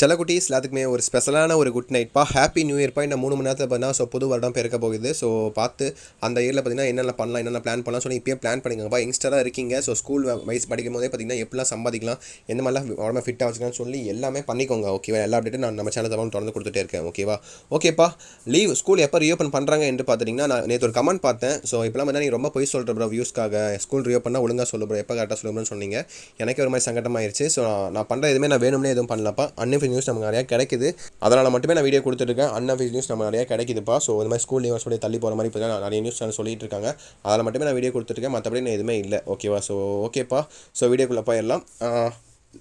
சில குட்டீஸ் எல்லாத்துக்குமே ஒரு ஸ்பெஷலான ஒரு குட் நைட்ப்பா ஹாப்பி நியூ இயர்ப்பா இந்த மூணு மணி நேரத்தில் பார்த்தீங்கன்னா ஸோ புது வருடம் பிறக்க போகுது. ஸோ பார்த்து அந்த இயரில் பார்த்தீங்கன்னா என்னென்ன பண்ணலாம் என்னென்ன பிளான் பண்ணலாம் சொல்லி இப்போயே பிளான் பண்ணிக்கோங்கப்பா யங்ஸ்டராக இருக்கீங்க. ஸோ ஸ்கூல் வயசு படிக்கும் போதே பார்த்தீங்கன்னா எப்படிலாம் சம்பாதிக்கலாம் எந்த மாதிரிலாம் உடம்பு ஃபிட்டாக வச்சுக்கலாம்னு சொல்லி எல்லாமே பண்ணிக்கோங்க ஓகேவா எல்லா அப்டேட்டும் நான் நம்ம சேனல் தான் தொடர்ந்து கொடுத்துட்டே இருக்கேன் ஓகேவா ஓகேப்பா லீவ் ஸ்கூல் எப்போ ரீஓப்பன் பண்ணுறாங்க என்று பார்த்துட்டிங்கன்னா நான் நேற்று ஒரு கமெண்ட் பார்த்தேன். ஸோ இப்போலாம் பார்த்தா நீ ரொம்ப போய் சொல்கிற ப்ரோ வியூஸ்க்காக ஸ்கூல் ரீஓப்பன் ஒழுங்காக சொல்லு ப்ரோ எப்போ கரெக்டாக சொல்லுன்னு சொன்னீங்க. எனக்கு ஒரு மாதிரி சங்கடமாயிருச்சு. ஸோ நான் பண்ணுற எதுவுமே நான் வேணும்னே எதுவும் பண்ணலப்பா. அன்அஃபிஷியல் நியூஸ் நமக்கு நிறையா கிடைக்குது. அதனால் மட்டுமே நான் வீடியோ கொடுத்துருக்கேன் அன்அஃபிஷியல் நியூஸ் நம்ம நிறையா கிடைக்குதுப்பா. ஸோ இந்த மாதிரி ஸ்கூல் லீவ் சொல்லி தள்ளி போகிற மாதிரி இப்போ நிறைய நியூஸ் சேனல் சொல்லிட்டு இருக்காங்க. அதில் மட்டுமே நான் வீடியோ கொடுத்துருக்கேன் மற்றபடி நான் எதுவுமே இல்லை. ஓகேவா ஸோ ஓகேப்பா ஸோ வீடியோக்குள்ளே போயிடலாம்.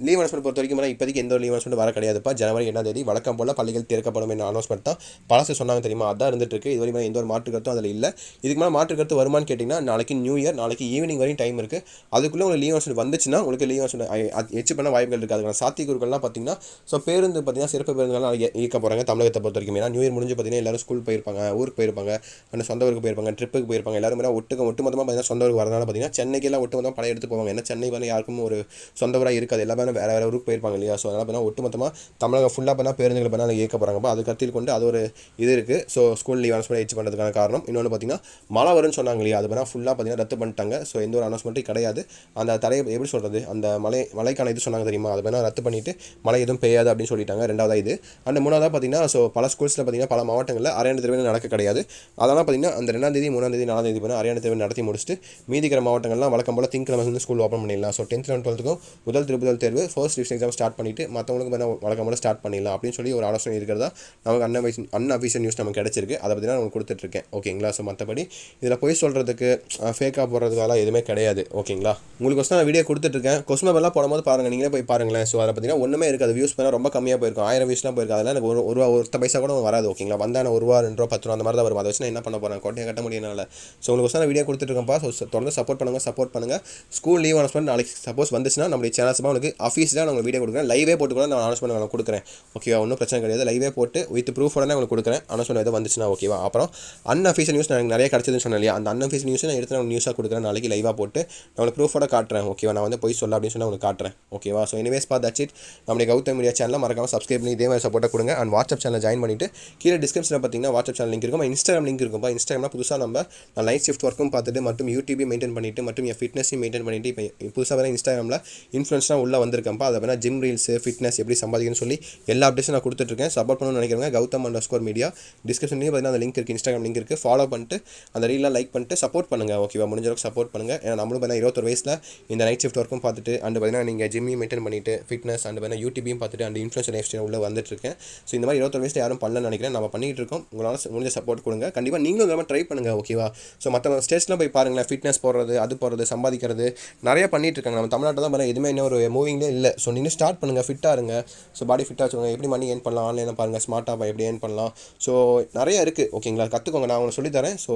லீவ் அனௌன்ஸ்மெண்ட் பொறுத்த வரைக்கும் இப்போதைக்கு எந்த ஒரு லீவ் அனௌன்ஸ்மெண்ட் வர கிடையாதுப்பா. ஜனவரி என்ன தேதி வழக்கம் போல் பள்ளிகள் திறக்கப்படும் என்ன அனௌன்ஸ்மெண்ட் தான் பழசு சொன்னாங்க தெரியுமா? அதான் இருந்துட்டுருக்கு. இது வரைக்கும் எந்த ஒரு மாற்று கருத்தும் அதில் இல்லை. இதுக்கு மேலே மாற்று கருத்து வருமானு கேட்டிங்கன்னா நாளைக்கு நியூ இயர் நாளைக்கு ஈவினிங் வரையும் டைம் இருக்குது அதுக்குள்ளே உங்களுக்கு லீவ் அனௌன்ஸ்மெண்ட் வந்துச்சுன்னா உங்களுக்கு லீவ் அனௌன்ஸ்மெண்ட் எச்சு பண்ண வாய்ப்புகள் இருக்குது அதுக்கான சாத்தியக்கூறுகள்லாம் பார்த்தீங்கன்னா ஸோ பேருந்து பார்த்தீங்கன்னா சிறப்பு பேருந்துகள் நாளைக்கு இயக்க போகிறாங்க தமிழகத்தை பொறுத்த வரைக்கும். ஏன்னா நியூ இயர் முடிஞ்சு பார்த்தீங்கன்னா எல்லாரும் ஸ்கூல் போயிருப்பாங்க ஊருக்கு போயிருப்பாங்க அந்த சொந்த ஊருக்கு போயிருப்பாங்க ட்ரிப்புக்கு போயிருப்பாங்க. எல்லாரும் ஒட்டுக்க ஒட்டுமொத்தமாக பார்த்தீங்கன்னா சொந்த ஊருக்கு வரனால பார்த்தீங்கன்னா சென்னைக்கெல்லாம் ஒட்டுமொத்தமாக படம் எடுத்து போவாங்க. ஏன்னா சென்னை வந்து யாருக்கும் ஒரு சொந்த ஊராக இருக்காது. எல்லாமே வேறு வேறு ஊருக்கு போயிருப்பாங்க இல்லையா? ஸோ அதனால் பார்த்தா ஒட்டுமொத்தமாக தமிழகம் ஃபுல்லாக பார்த்தா பேருந்துகள் பண்ணால் இயக்க போகிறாங்கப்பா அது கருத்தில் கொண்டு அது ஒரு இது இருக்குது ஸோ ஸ்கூல் லீவ் அனௌன்ஸ்மெண்ட் எச்சு பண்ணுறதுக்கான காரணம். இன்னொன்று பார்த்தீங்கன்னா மழை வரும்னு சொன்னாங்க இல்லையா? அது பார்த்தா ஃபுல்லாக பார்த்தீங்கன்னா ரத்து பண்ணிட்டாங்க. ஸோ எந்த ஒரு அனௌன்ஸ்மெண்ட்டும் கிடையாது. அந்த தடையை எப்படி சொல்கிறது அந்த மலை மலைக்கான இது சொன்னாங்க தெரியுமா? அது வேணால் ரத்து பண்ணிவிட்டு மழை எதுவும் பெய்யாது அப்படின்னு சொல்லிட்டாங்க. ரெண்டாவது இது. அண்ட் மூணாவதாக பார்த்தீங்கன்னா ஸோ பல ஸ்கூல்ஸில் பார்த்தீங்கன்னா பல மாவட்டங்களில் அரையாண்டு தேர்வு நடக்க கிடையாது. அதெல்லாம் பார்த்தீங்கன்னா அந்த ரெண்டாம் தேதி மூணாம் தேதி நாலாம் தேதி பண்ண அரையாண்டு தேர்வு நடத்தி முடிச்சுட்டு மீதிக்கிற மாவட்டங்கள்லாம் வழக்கம் போல் திங்கக்கிழமை வந்து ஸ்கூல் ஓப்பன் பண்ணிடலாம். ஸோ டென்த் அண்ட் டுவெல்த்துக்கும் முதல் திருப்புதல் தேர்வு ஃபர்ஸ்ட் டிவிஷன் எக்ஸாம் ஸ்டார்ட் பண்ணிட்டு மற்றவங்களுக்கு வேணா வழக்கமாக ஸ்டார்ட் பண்ணிடலாம் அப்படின்னு சொல்லி ஒரு ஆலோசனை இருக்கிறதா நமக்கு அன் அன்அஃபிஷியல் அஃபீஷியல் நியூஸ் நமக்கு கிடச்சிருக்கு. அதை பற்றி நான் உங்களுக்கு கொடுத்துட்ருக்கேன். ஓகேங்களா? ஸோ மற்றபடி இதில் போய் சொல்கிறதுக்கு ஃபேக்காக போடுறதுக்கெல்லாம் எதுவுமே கிடையாது. ஓகேங்களா? உங்களுக்கு கொஸ்டின் நான் வீடியோ கொடுத்துட்ருக்கேன். கொஸ்டின் எல்லாம் போடும்போது பாருங்கள் நீங்களே போய் பாருங்களேன். ஸோ அதை பார்த்தீங்கன்னா ஒன்றுமே இருக்காது. வியூஸ் பண்ணால் ரொம்ப கம்மியாக போயிருக்கும். ஆயிரம் வியூஸ்லாம் போயிருக்கும் அதெல்லாம் எனக்கு ஒரு ரூபா ஒருத்த பைசா கூட வராது. ஓகேங்களா? வந்தால் ஒரு ரூபா ரெண்டு ரூபா பத்து ரூபா அந்த மாதிரி தான் வரும். அதை வச்சு நான் என்ன பண்ண போகிறேன் கோட்டையை கட்ட முடியனால ஸோ உங்களுக்கு கொஸ்டின் வீடியோ கொடுத்துட்ருக்கேன்ப்பா. ஸோ தொடர்ந்து சப்போர்ட் பண்ணுங்கள் சப்போர்ட் பண்ணுங்கள் ஸ்கூல் லீவ் அனௌன்ஸ்மெண்ட் நாளைக்கு சப்போஸ் வந்துச்சுன்னா நம்மளுடைய சேனல்ஸ் உங்களுக்கு ஆஃபீஸில் நான் வீடியோ கொடுக்குறேன். லைவே போட்டு கூட நான் அனௌன்ஸ்மெண்ட் நான் கொடுக்குறேன். ஓகேவா ஒன்றும் பிரச்சனை கிடையாது. லைவே போட்டு வித் ப்ரூஃபோட நான் உங்களுக்கு கொடுக்குறேன். அனௌன்ஸ்மெண்ட் எதாவது வந்துச்சுன்னா ஓகேவா அப்புறம் அன்அஃபீஷியல் நியூஸ் எனக்கு நிறைய கிடச்சதுன்னு சொன்னேன் இல்லையா? அந்த அன்அஃபீஷியல் நியூஸ் நான் எடுத்து நான் நியூஸாக கொடுக்குறேன். நாளைக்கு லைவாக போட்டு நான் உங்களுக்கு ப்ரூஃபோட காட்டுறேன். ஓகேவா நான் வந்து போய் சொல்ல அப்படின்னு சொல்லி உங்களுக்கு காட்டுறேன். ஓகேவா ஸோ எனிவேஸ் பார்த்து தட்ஸ் இட் நம்மளுடைய கௌதம் மீடியா சேனல் மறக்காம சப்ஸ்கிரைப் பண்ணி இதே மாதிரி சப்போர்ட்டாக கொடுங்க. அண்ட் வாட்ஸ்அப் சேனல் ஜாயின் பண்ணிட்டு கீழே டிஸ்கிரிப்ஷனில் பார்த்தீங்கன்னா வாட்ஸ்அப் சேனல் லிங்க் இருக்கும். இன்ஸ்டாகிராம் லிங்க் இருக்கும்ப்பா இன்ஸ்டாகிராமில் புதுசாக நம்ம நான் லைட் ஷிஃப்ட் ஒர்க்கும் பார்த்துட்டு மற்றும் யூடியூபையும் மெயின்டைன் பண்ணிட்டு மற்றும் என் ஃபிட்னஸையும் மெயின்டைன் பண்ணிட்டு இப்போ புதுசாக வேறு இன்ஸ்டாகிராமில் இன்ஃப்ளூன்ஸ்லாம் உள்ளே வந்திருக்கேன்ப்பா அதை வேணால் ஜிம் ரீல்ஸ் ஃபிட்னஸ் எப்படி சம்பாதிக்கணும்னு சொல்லி எல்லா அப்டேட்ஸும் நான் கொடுத்துட்ருக்கேன். சப்போர்ட் பண்ணணும்னு நினைக்கிறவங்க கௌதம் அண்ட் ஸ்கோர் மீடியா டிஸ்கிரிப்ஷன்லேயும் பார்த்தீங்கன்னா அந்த லிங்க் இருக்குது இன்ஸ்டாகிராம் லிங்க் இருக்குது ஃபாலோ பண்ணிட்டு அந்த ரீலாம் லைக் பண்ணிட்டு சப்போர்ட் பண்ணுங்கள் ஓகேவா முடிஞ்ச அளவுக்கு சப்போர்ட் பண்ணுங்கள் ஏன்னா நம்மளும் பார்த்தீங்கன்னா இருபத்தொரு வயசில் இந்த நைட் ஷிஃப்ட் ஒர்க்கும் பார்த்துட்டு அண்ட் பார்த்தீங்கன்னா நீங்கள் ஜிம்மையும் மெயின்டைன் பண்ணிட்டு ஃபிட்னஸ் அண்ட் பார்த்தீங்கன்னா யூடியூபையும் பார்த்துட்டு அண்ட் இன்ஃப்ளூன்ஸ் லைஃப் ஸ்டைல் உள்ள வந்துட்டுருக்கேன் ஸோ இந்த மாதிரி இருபத்தொரு வயசில் யாரும் பண்ணலன்னு நினைக்கிறேன். நம்ம பண்ணிகிட்டு இருக்கோம். உங்களால் முடிஞ்ச சப்போர்ட் கொடுங்க. கண்டிப்பாக நீங்களும் இந்த மாதிரி ட்ரை பண்ணுங்கள் ஓகேவா ஸோ மற்ற ஸ்டேட்ஸ்லாம் போய் பாருங்களேன். ஃபிட்னஸ் போடுறது அது போடுறது சம்பாதிக்கிறது நிறைய பண்ணிட்டு இருக்காங்க. நம்ம தமிழ்நாட்டில் தான் எதுவுமே இன்னும் ஒரு மூவிங்லேயே இல்லை. ஸோ நீங்கள் ஸ்டார்ட் பண்ணுங்கள் ஃபிட்டாக இருங்க. ஸோ பாடி ஃபிட்டாக வச்சுக்கோங்க. எப்படி மணி ஏர்ன் பண்ணலாம்? ஆன்லைனில் பாருங்கள் ஸ்மார்ட்டாக எப்படி ஏர்ன் பண்ணலாம்? ஸோ நிறைய இருக்குது ஓகேங்களா கற்றுக்கோங்க நான் உங்களுக்கு சொல்லித்தரேன். ஸோ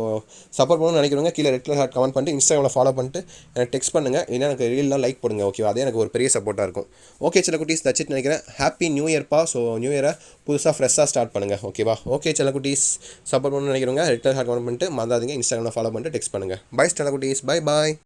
சப்போர்ட் பண்ணணும்னு நினைக்கிறவங்க கீழே ரெட் கலர் ஹார்ட் கமெண்ட் பண்ணிட்டு இன்ஸ்டாகிராமில் ஃபாலோ பண்ணிட்டு எனக்கு டெக்ஸ்ட் பண்ணுங்கள் ஏன்னா எனக்கு ரீல்லாம் லைக் பண்ணுங்க ஓகேவா அதே எனக்கு ஒரு பெரிய சப்போர்ட்டாக இருக்கும். ஓகே சில குட்டீஸ். தச்சிட்டு நினைக்கிறேன். ஹாப்பி நியூ இயர்ப்பா ஸோ நியூ இயரை புதுசாக ஃப்ரெஷ்ஷாக ஸ்டார்ட் பண்ணுங்கள் ஓகேவா ஓகே சில குட்டீஸ். சப்போர்ட் பண்ணணும்னு நினைக்கிறவங்க ரெட் கலர் ஹார்ட் கமெண்ட் பண்ணிட்டு மறந்தாதீங்க இன்ஸ்டாகிராமில் ஃபாலோ பண்ணிட்டு டெக்ஸ்ட் பண்ணுங்கள் பை சில குட்டீஸ். Bye bye